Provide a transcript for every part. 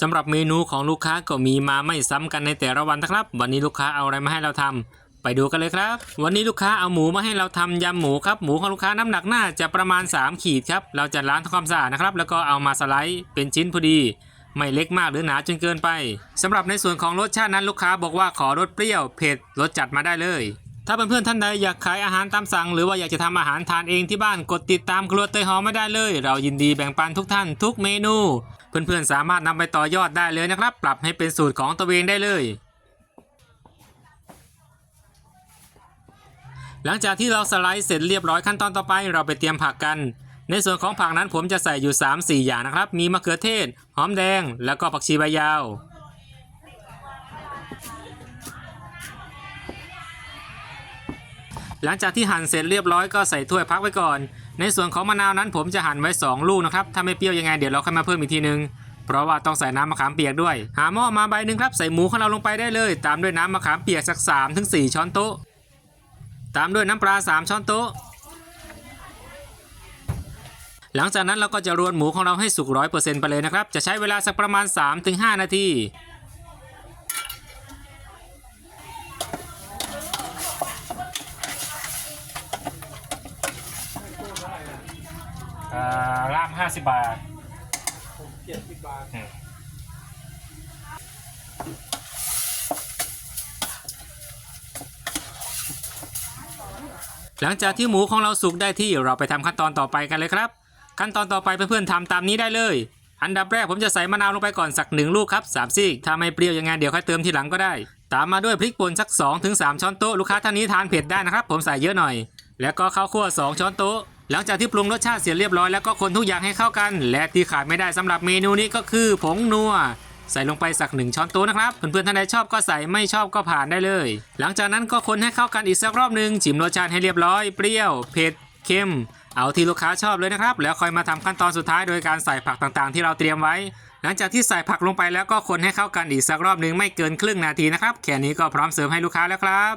สำหรับเมนูของลูกค้าก็มีมาไม่ซ้ำกันในแต่ละวันนะครับ วันนี้ลูกค้าเอาอะไรมาให้เราทำไปดูกันเลยครับ วันนี้ลูกค้าเอาหมูมาให้เราทำยำหมูครับ หมูของลูกค้าน้ำหนักน่าจะประมาณ 3 ขีดครับ เราจะล้างทำความสะอาดนะครับ แล้วก็เอามาสไลด์เป็นชิ้นพอดี ไม่เล็กมากหรือหนาจนเกินไปสำหรับในส่วนของรสชาตินั้นลูกค้าบอกว่าขอรสเปรี้ยวเผ็ดรสจัดมาได้เลย ถ้าเพื่อนๆท่านใดอยากขายอาหารตามสั่ง หรือว่าอยากจะทำอาหารทานเองที่บ้านกดติดตามครัวเตยหอมไม่ได้เลย เรายินดีแบ่งปันทุกท่านทุกเมนู เพื่อนๆสามารถนำไปต่อยอดได้เลยนะครับ ปรับให้เป็นสูตรของตัวเองได้เลย หลังจากที่เราสไลด์เสร็จเรียบร้อยขั้นตอนต่อไป เราไปเตรียมผักกัน ในส่วนของผักนั้นผมจะใส่อยู่ 3-4 อย่างนะครับ มีมะเขือเทศ หอมแดง แล้วก็ผักชีใบยาว หลังจากที่หั่นเสร็จเรียบร้อยก็ใส่ถ้วยพักไว้ก่อน ในส่วนของมะนาวนั้นผมจะหั่นไว้ 2 ลูกนะครับ ถ้าไม่เปรี้ยวยังไงเดี๋ยวเราค่อยมาเพิ่มอีกทีนึง เพราะว่าต้องใส่น้ำมะขามเปียกด้วย หาหม้อมาใบหนึ่งครับใส่หมูของเราลงไปได้เลย ตามด้วยน้ำมะขามเปียกสัก3ถึง4ช้อนโต๊ะ ตามด้วยน้ำปลา 3 ช้อนโต๊ะหลังจากนั้นเราก็จะรวนหมูของเราให้สุกร้อยเปอร์เซ็นต์ไปเลยนะครับ จะใช้เวลาสักประมาณ 3-5 นาที อ่าลาบห้าสิบบาทเจ็ดสิบบาทหลังจากที่หมูของเราสุกได้ที่เราไปทำขั้นตอนต่อไปกันเลยครับ ขั้นตอนต่อไปเพื่อนๆทำตามนี้ได้เลย อันดับแรกผมจะใส่มะนาวลงไปก่อนสักหนึ่งลูกครับสามซีกถ้าไม่เปรี้ยวยังไงเดี๋ยวค่อยเติมทีหลังก็ได้ ตามมาด้วยพริกป่นสัก2-3ถึงช้อนโต๊ะลูกค้าท่านนี้ทานเผ็ดได้นะครับ ผมใส่เยอะหน่อย แล้วก็ข้าวคั่ว2ช้อนโต๊ะ หลังจากที่ปรุงรสชาติเสร็จเรียบร้อยแล้วก็คนทุกอย่างให้เข้ากัน และที่ขาดไม่ได้สำหรับเมนูนี้ก็คือผงนัวใส่ลงไปสักหนึ่งช้อนโต๊ะนะครับ เพื่อนๆท่านใดชอบก็ใส่ไม่ชอบก็ผ่านได้เลย หลังจากนั้นก็คนให้เข้ากันอีกสักรอบหนึ่งชิมรสชาติให้เรียบร้อย เปรี้ยวเผ็ดเค็ม เอาที่ลูกค้าชอบเลยนะครับ แล้วค่อยมาทำขั้นตอนสุดท้ายโดยการใส่ผักต่างๆ ที่เราเตรียมไว้ หลังจากที่ใส่ผักลงไปแล้วก็คนให้เข้ากันอีกสักรอบหนึ่งไม่เกินครึ่งนาทีนะครับ แค่นี้ก็พร้อมเสิร์ฟให้ลูกค้าแล้วครับ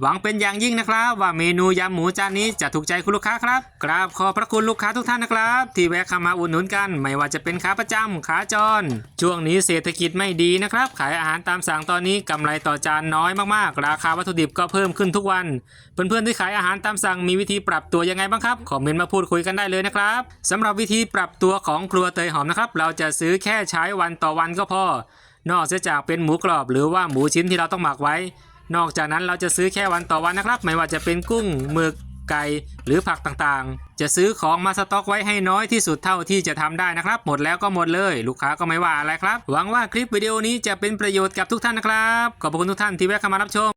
หวังเป็นอย่างยิ่งนะครับ ว่าเมนูยำหมูจานนี้จะถูกใจคุณลูกค้าครับกราบขอบพระคุณลูกค้าทุกท่านนะครับ ที่แวะเข้ามาอุดหนุนกัน ไม่ว่าจะเป็นขาประจำขาจร ช่วงนี้เศรษฐกิจไม่ดีนะครับ ขายอาหารตามสั่งตอนนี้กำไรต่อจานน้อยมากๆ ราคาวัตถุดิบก็เพิ่มขึ้นทุกวัน เพื่อนๆที่ขายอาหารตามสั่งมีวิธีปรับตัวยังไงบ้างครับคอมเมนต์มาพูดคุยกันได้เลยนะครับสำหรับวิธีปรับตัวของครัวเตยหอมนะครับ เราจะซื้อแค่ใช้วันต่อวันก็พอ นอกเสียจากเป็นหมูกรอบหรือว่าหมูชิ้นที่เราต้องหมักไว้ นอกจากนั้นเราจะซื้อแค่วันต่อวันนะครับ ไม่ว่าจะเป็นกุ้งหมึกไก่หรือผักต่างๆ จะซื้อของมาสต็อกไว้ให้น้อยที่สุดเท่าที่จะทำได้นะครับ หมดแล้วก็หมดเลย ลูกค้าก็ไม่ว่าอะไรครับ หวังว่าคลิปวิดีโอนี้จะเป็นประโยชน์กับทุกท่านนะครับ ขอบคุณทุกท่านที่แวะเข้ามารับชม